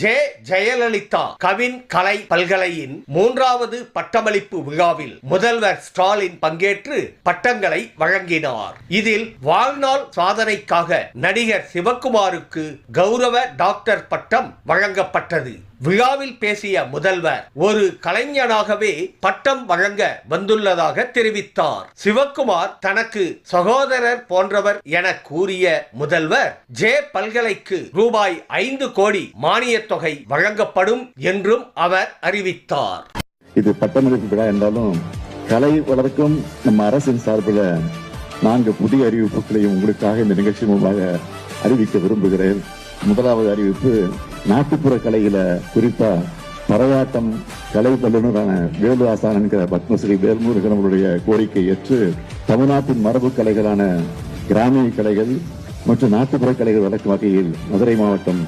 J Jayalalithaa கவின் கலை பல்கலையின் மூன்றாவது பட்டமளிப்பு விழாவில் முதல்வர் ஸ்டாலின் பங்கேற்று பட்டங்களை வழங்கினார். இதில் வாழ்நாள் சாதனைக்காக நடிகர் சிவக்குமாருக்கு கௌரவ டாக்டர் பட்டம் வழங்கப்பட்டது. விழாவில் பேசிய முதல்வர் ஒரு கலைஞனாகவே பட்டம் வழங்க வந்துள்ளதாக தெரிவித்தார். சிவக்குமார் தனக்கு சகோதரர் போன்றவர் என கூறிய முதல்வர் ஜே பல்கலைக்கு ரூபாய் ஐந்து கோடி மானியத் தொகை வழங்கப்படும் என்றும் அவர் அறிவித்தார். இது பட்டமளிப்பு விழா என்றாலும் கலை வளர்க்கும் நம்ம அரசின் சார்பில் நான்கு புதிய அறிவிப்புகளையும் உங்களுக்காக இந்த நிகழ்ச்சி மூலமாக அறிவிக்க விரும்புகிறேன். முதலாவது அறிவிப்பு நாட்டுப்புற கலையில குறிப்பா பறையாட்டம் கலை வல்லுநரான வேலு ஆசான் என்கிற பத்மஸ்ரீ வேல்முருகன் அவருடைய கோரிக்கை ஏற்று தமிழ்நாட்டின் மரபு கலைகளான கிராமிய கலைகள் மற்றும் நாட்டுப்புற கலைகள் வளர்க்கும் வகையில் மதுரை மாவட்டம்